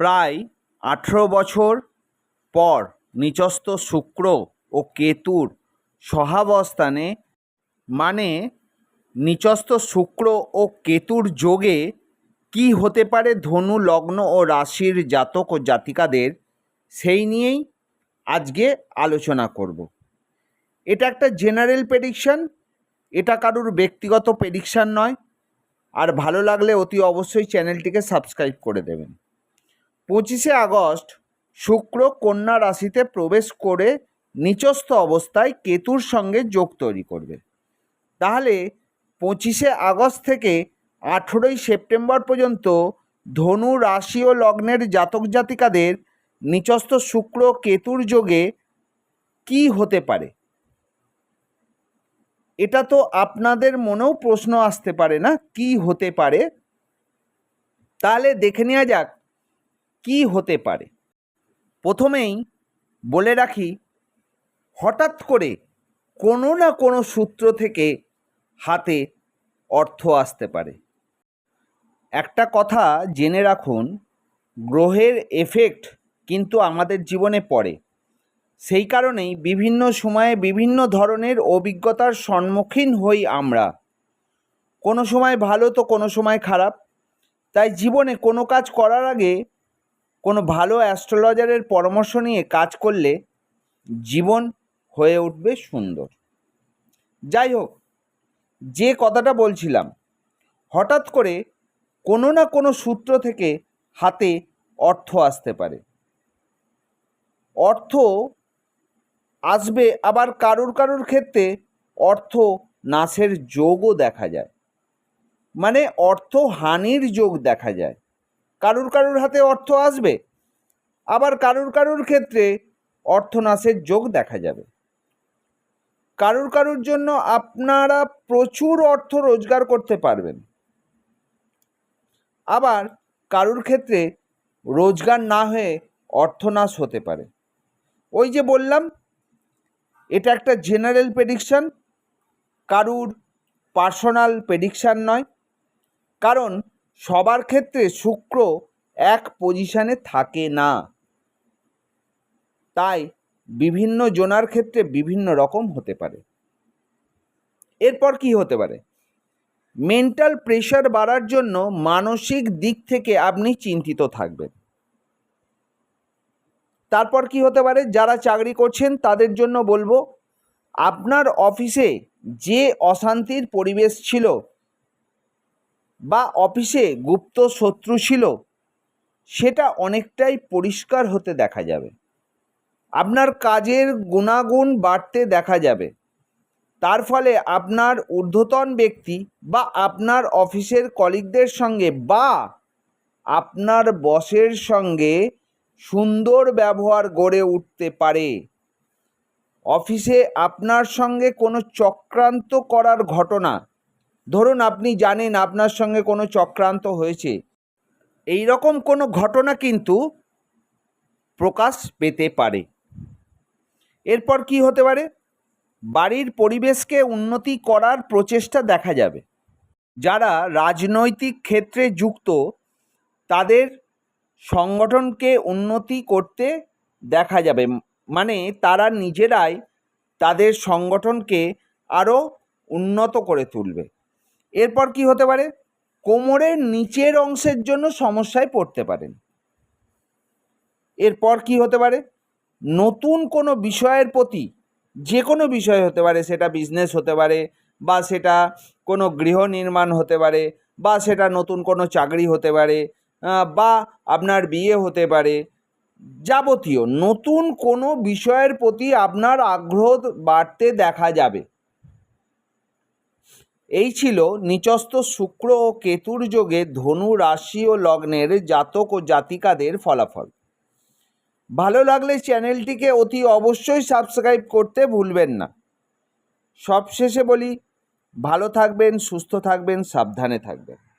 প্রায় আঠেরো বছর পর নিচস্থ শুক্র ও কেতুর সহাবস্থানে মানে নিচস্থ শুক্র ও কেতুর যোগে কি হতে পারে ধনু, লগ্ন ও রাশির জাতক ও জাতিকাদের সেই নিয়েই আজকে আলোচনা করব। এটা একটা জেনারেল প্রেডিকশন এটা কারুর ব্যক্তিগত প্রেডিকশান নয়, আর ভালো লাগলে অতি অবশ্যই চ্যানেলটিকে সাবস্ক্রাইব করে দেবেন। পঁচিশে আগস্ট শুক্র কন্যা রাশিতে প্রবেশ করে নিচস্থ অবস্থায় কেতুর সঙ্গে যোগ তৈরি করবে। তাহলে পঁচিশে আগস্ট থেকে আঠেরোই সেপ্টেম্বর পর্যন্ত ধনু রাশি ও লগ্নের জাতক জাতিকাদের নিচস্থ শুক্র কেতুর যোগে কি হতে পারে? এটা তো আপনাদের মনেও প্রশ্ন আসতে পারে না, কি হতে পারে? তাহলে দেখে নেওয়া যাক কি হতে পারে? প্রথমেই বলে রাখি, হঠাৎ করে কোনো না কোনো সূত্র থেকে হাতে অর্থ আসতে পারে। একটা কথা জেনে রাখুন, গ্রহের এফেক্ট কিন্তু আমাদের জীবনে পড়ে। সেই কারণেই বিভিন্ন সময়ে বিভিন্ন ধরনের অভিজ্ঞতার সম্মুখীন হই আমরা। কোনো সময় ভালো তো কোনো সময় খারাপ। তাই জীবনে কোনো কাজ করার আগে কোনো ভালো অ্যাস্ট্রোলজারের পরামর্শ নিয়ে কাজ করলে জীবন হয়ে উঠবে সুন্দর। যাই হোক, যে কথাটা বলছিলাম, হঠাৎ করে কোনো না কোনো সূত্র থেকে হাতে অর্থ আসতে পারে। অর্থ আসবে আবার কারুর কারুর ক্ষেত্রে অর্থ নাশের যোগও দেখা যায়। মানে অর্থ হানির যোগ দেখা যায়। কারুর কারুর হাতে অর্থ আসবে? আবার কারুর কারুর ক্ষেত্রে অর্থনাশের যোগ দেখা যাবে। কারুর কারুর জন্য আপনারা প্রচুর অর্থ রোজগার করতে পারবেন। আবার কারুর ক্ষেত্রে রোজগার না হয়ে অর্থনাশ হতে পারে। ওই যে বললাম, এটা একটা জেনারেল প্রেডিকশান, কারুর পার্সোনাল প্রেডিকশান নয়। কারণ সবার ক্ষেত্রে শুক্র এক পজিশানে থাকে না। তাই বিভিন্ন জোনার ক্ষেত্রে বিভিন্ন রকম হতে পারে। এরপর কি হতে পারে? মেন্টাল প্রেশার বাড়ার জন্য মানসিক দিক থেকে আপনি চিন্তিত থাকবেন। তারপর কি হতে পারে? যারা চাকরি করছেন, তাদের জন্য বলব, আপনার অফিসে যে অশান্তির পরিবেশ ছিল বা অফিসে গুপ্ত শত্রু ছিল, সেটা অনেকটাই পরিষ্কার হতে দেখা যাবে। আপনার কাজের গুণাগুণ বাড়তে দেখা যাবে। তার ফলে আপনার ঊর্ধ্বতন ব্যক্তি বা আপনার অফিসের কলিগদের সঙ্গে বা আপনার বসের সঙ্গে সুন্দর ব্যবহার গড়ে উঠতে পারে। অফিসে আপনার সঙ্গে কোনো চক্রান্ত করার ঘটনা ধরুন আপনি জানেন আপনার সঙ্গে কোনো চক্রান্ত হয়েছে। এই রকম কোনো ঘটনা কিন্তু প্রকাশ পেতে পারে। এরপর কি হতে পারে? বাড়ির পরিবেশকে উন্নতি করার প্রচেষ্টা দেখা যাবে। যারা রাজনৈতিক ক্ষেত্রে যুক্ত, তাদের সংগঠনকে উন্নতি করতে দেখা যাবে। মানে তারা নিজেরাই তাদের সংগঠনকে আরও উন্নত করে তুলবে। এরপর কি হতে পারে? কোমরের নিচের অংশের জন্য সমস্যায় পড়তে পারেন। এরপর কি হতে পারে? নতুন কোনো বিষয়ের প্রতি যে কোনো বিষয় হতে পারে, সেটা বিজনেস হতে পারে বা সেটা কোনো গৃহ নির্মাণ হতে পারে বা সেটা নতুন কোনো চাকরি হতে পারে বা আপনার বিয়ে হতে পারে। যাবতীয় নতুন কোনো বিষয়ের প্রতি আপনার আগ্রহ বাড়তে দেখা যাবে। এই ছিল নিচস্থ শুক্র ও কেতুর যোগে ধনু রাশি ও লগ্নের জাতক ও জাতিকাদের ফলাফল। ভালো লাগলে চ্যানেলটিকে অতি অবশ্যই সাবস্ক্রাইব করতে ভুলবেন না। সবশেষে বলি, ভালো থাকবেন, সুস্থ থাকবেন, সাবধানে থাকবেন।